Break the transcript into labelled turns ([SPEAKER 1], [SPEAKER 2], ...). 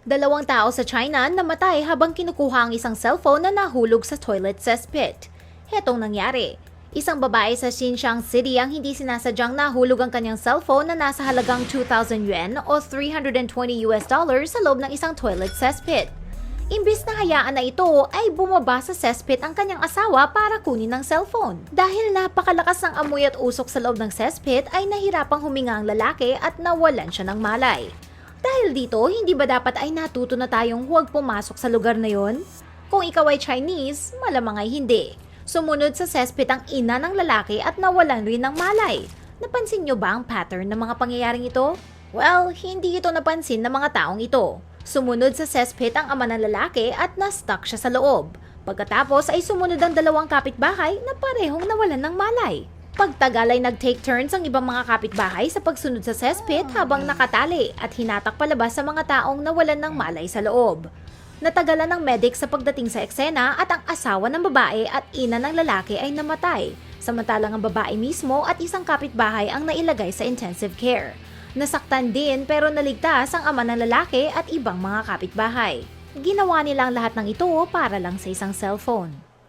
[SPEAKER 1] Dalawang tao sa China namatay habang kinukuha ang isang cellphone na nahulog sa toilet cesspit. Hetong nangyari. Isang babae sa Xinjiang City ang hindi sinasadyang nahulog ang kanyang cellphone na nasa halagang 2,000 yuan o 320 US dollars sa loob ng isang toilet cesspit. Imbis na hayaan na ito ay bumaba sa cesspit ang kanyang asawa para kunin ang cellphone. Dahil napakalakas ng amoy at usok sa loob ng cesspit ay nahirapang huminga ang lalaki at nawalan siya ng malay. Dahil dito, hindi ba dapat ay natuto na tayong huwag pumasok sa lugar na yon? Kung ikaw ay Chinese, malamang ay hindi. Sumunod sa cesspit ang ina ng lalaki at nawalan rin ng malay. Napansin nyo ba ang pattern ng mga pangyayaring ito? Well, hindi ito napansin ng mga taong ito. Sumunod sa cesspit ang ama ng lalaki at na-stuck siya sa loob. Pagkatapos ay sumunod ang dalawang kapitbahay na parehong nawalan ng malay. Pagtagal ay nag-take turns ang ibang mga kapitbahay sa pagsunod sa cesspit habang nakatali at hinatak palabas sa mga taong nawalan ng malay sa loob. Natagalan ng medic sa pagdating sa eksena at ang asawa ng babae at ina ng lalaki ay namatay, samantalang ang babae mismo at isang kapitbahay ang nailagay sa intensive care. Nasaktan din pero naligtas ang ama ng lalaki at ibang mga kapitbahay. Ginawa nilang lahat ng ito para lang sa isang cellphone.